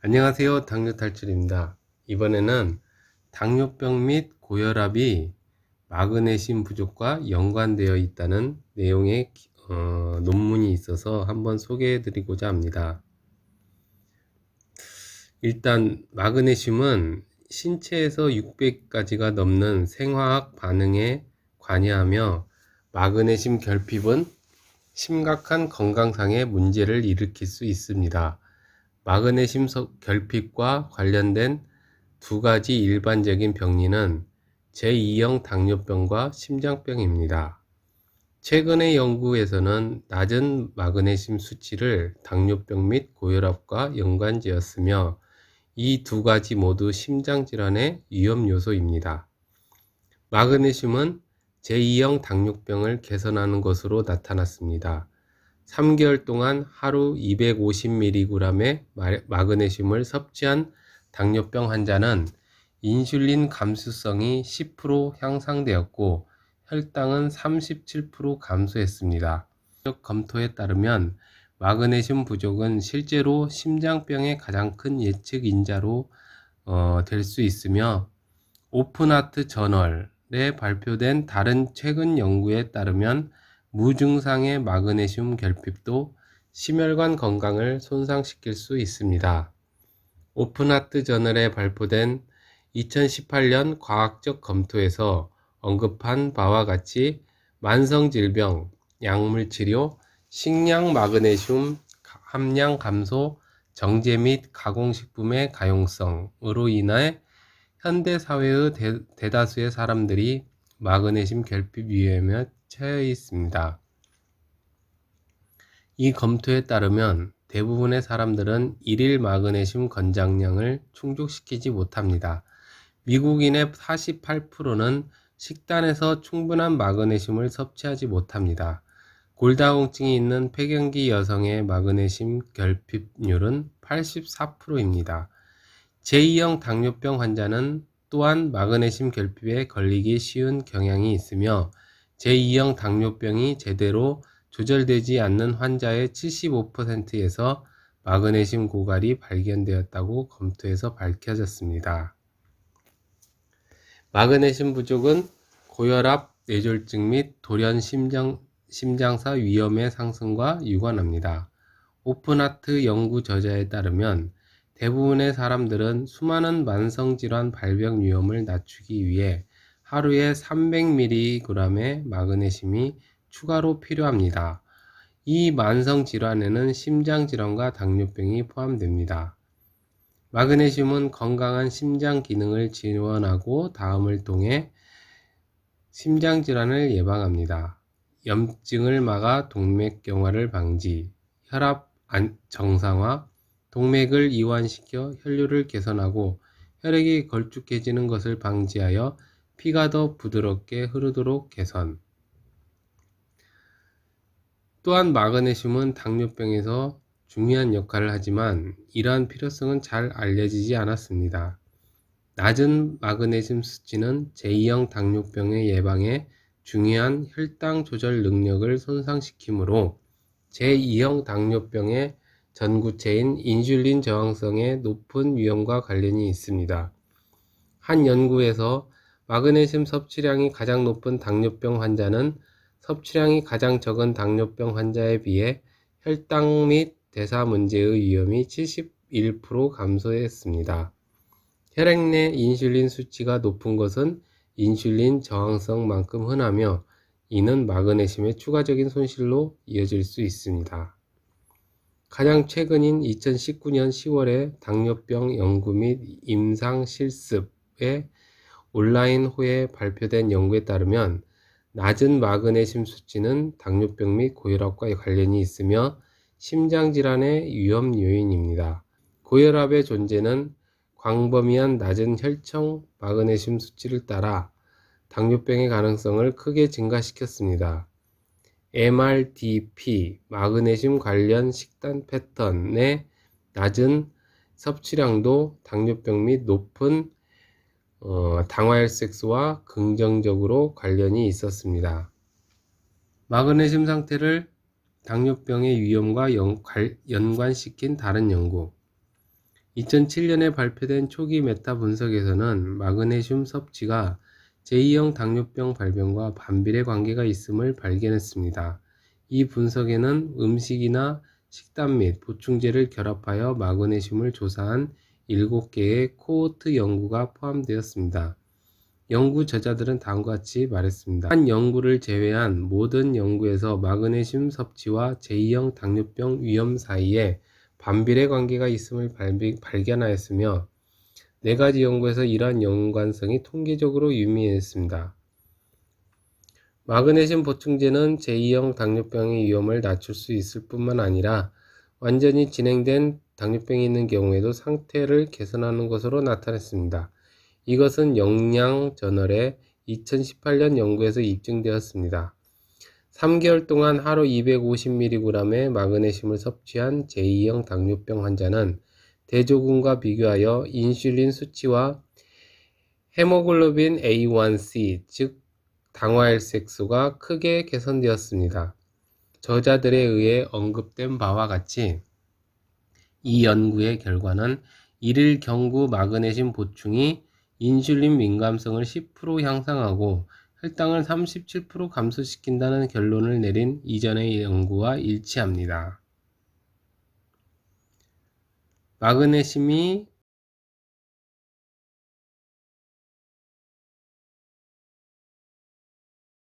안녕하세요. 당뇨 탈출입니다. 이번에는 당뇨병 및 고혈압이 마그네슘 부족과 연관되어 있다는 내용의 어, 논문이 있어서 한번 소개해 드리고자 합니다. 일단 마그네슘은 신체에서 600가지가 넘는 생화학 반응에 관여하며 마그네슘 결핍은 심각한 건강상의 문제를 일으킬 수 있습니다. 마그네슘 결핍과 관련된 두 가지 일반적인 병리는 제2형 당뇨병과 심장병입니다. 최근의 연구에서는 낮은 마그네슘 수치를 당뇨병 및 고혈압과 연관지었으며 이 두 가지 모두 심장질환의 위험 요소입니다. 마그네슘은 제2형 당뇨병을 개선하는 것으로 나타났습니다. 3개월 동안 하루 250mg의 마그네슘을 섭취한 당뇨병 환자는 인슐린 감수성이 10% 향상되었고 혈당은 37% 감소했습니다. 검토에 따르면 마그네슘 부족은 실제로 심장병의 가장 큰 예측 인자로 어, 될 수 있으며 오픈하트 저널에 발표된 다른 최근 연구에 따르면 무증상의 마그네슘 결핍도 심혈관 건강을 손상시킬 수 있습니다. 오픈하트 저널에 발표된 2018년 과학적 검토에서 언급한 바와 같이 만성질병, 약물치료, 식량 마그네슘 함량 감소, 정제 및 가공식품의 가용성으로 인해 현대 사회의 대, 다수의 사람들이 마그네슘 결핍 위험에 처해 있습니다. 이 검토에 따르면 대부분의 사람들은 일일 마그네슘 권장량을 충족시키지 못합니다. 미국인의 48%는 식단에서 충분한 마그네슘을 섭취하지 못합니다. 골다공증이 있는 폐경기 여성의 마그네슘 결핍률은 84%입니다. 제2형 당뇨병 환자는 또한 마그네슘 결핍에 걸리기 쉬운 경향이 있으며 제2형 당뇨병이 제대로 조절되지 않는 환자의 75%에서 마그네슘 고갈이 발견되었다고 검토에서 밝혀졌습니다. 마그네슘 부족은 고혈압, 뇌졸중 및 돌연 심장, 심장사 위험의 상승과 유관합니다. 오픈하트 연구 저자에 따르면 대부분의 사람들은 수많은 만성질환 발병 위험을 낮추기 위해 하루에 300mg의 마그네슘이 추가로 필요합니다. 이 만성 질환에는 심장 질환과 당뇨병이 포함됩니다. 마그네슘은 건강한 심장 기능을 지원하고 다음을 통해 심장 질환을 예방합니다. 염증을 막아 동맥경화를 방지, 혈압 정상화, 동맥을 이완시켜 혈류를 개선하고 혈액이 걸쭉해지는 것을 방지하여 피가 더 부드럽게 흐르도록 개선. 또한 마그네슘은 당뇨병에서 중요한 역할을 하지만 이러한 필요성은 잘 알려지지 않았습니다. 낮은 마그네슘 수치는 제2형 당뇨병의 예방에 중요한 혈당 조절 능력을 손상시키므로 제2형 당뇨병의 전구체인 인슐린 저항성의 높은 위험과 관련이 있습니다. 한 연구에서 마그네슘 섭취량이 가장 높은 당뇨병 환자는 섭취량이 가장 적은 당뇨병 환자에 비해 혈당 및 대사 문제의 위험이 71% 감소했습니다. 혈액 내 인슐린 수치가 높은 것은 인슐린 저항성만큼 흔하며 이는 마그네슘의 추가적인 손실로 이어질 수 있습니다. 가장 최근인 2019년 10월에 당뇨병 연구 및 임상 실습의 온라인 호에 발표된 연구에 따르면 낮은 마그네슘 수치는 당뇨병 및 고혈압과 관련이 있으며 심장 질환의 위험 요인입니다. 고혈압의 존재는 광범위한 낮은 혈청 마그네슘 수치를 따라 당뇨병의 가능성을 크게 증가시켰습니다. MRDP, 마그네슘 관련 식단 패턴의 낮은 섭취량도 당뇨병 및 높은 어, 당화혈색소와 긍정적으로 관련이 있었습니다. 마그네슘 상태를 당뇨병의 위험과 연, 연관시킨 다른 연구 2007년에 발표된 초기 메타 분석에서는 마그네슘 섭취가 제2형 당뇨병 발병과 반비례 관계가 있음을 발견했습니다. 이 분석에는 음식이나 식단 및 보충제를 결합하여 마그네슘을 조사한 7개의 코호트 연구가 포함되었습니다. 연구 저자들은 다음과 같이 말했습니다. 한 연구를 제외한 모든 연구에서 마그네슘 섭취와 제2형 당뇨병 위험 사이에 반비례 관계가 있음을 발견하였으며 네 가지 연구에서 이러한 연관성이 통계적으로 유의했습니다. 마그네슘 보충제는 제2형 당뇨병의 위험을 낮출 수 있을 뿐만 아니라 완전히 진행된 당뇨병이 있는 경우에도 상태를 개선하는 것으로 나타났습니다. 이것은 영양 저널의 2018년 연구에서 입증되었습니다. 3개월 동안 하루 250mg의 마그네슘을 섭취한 제2형 당뇨병 환자는 대조군과 비교하여 인슐린 수치와 헤모글로빈 A1C, 즉 당화혈색소가 크게 개선되었습니다. 저자들에 의해 언급된 바와 같이 이 연구의 결과는 일일 경구 마그네슘 보충이 인슐린 민감성을 10% 향상하고 혈당을 37% 감소시킨다는 결론을 내린 이전의 연구와 일치합니다. 마그네슘이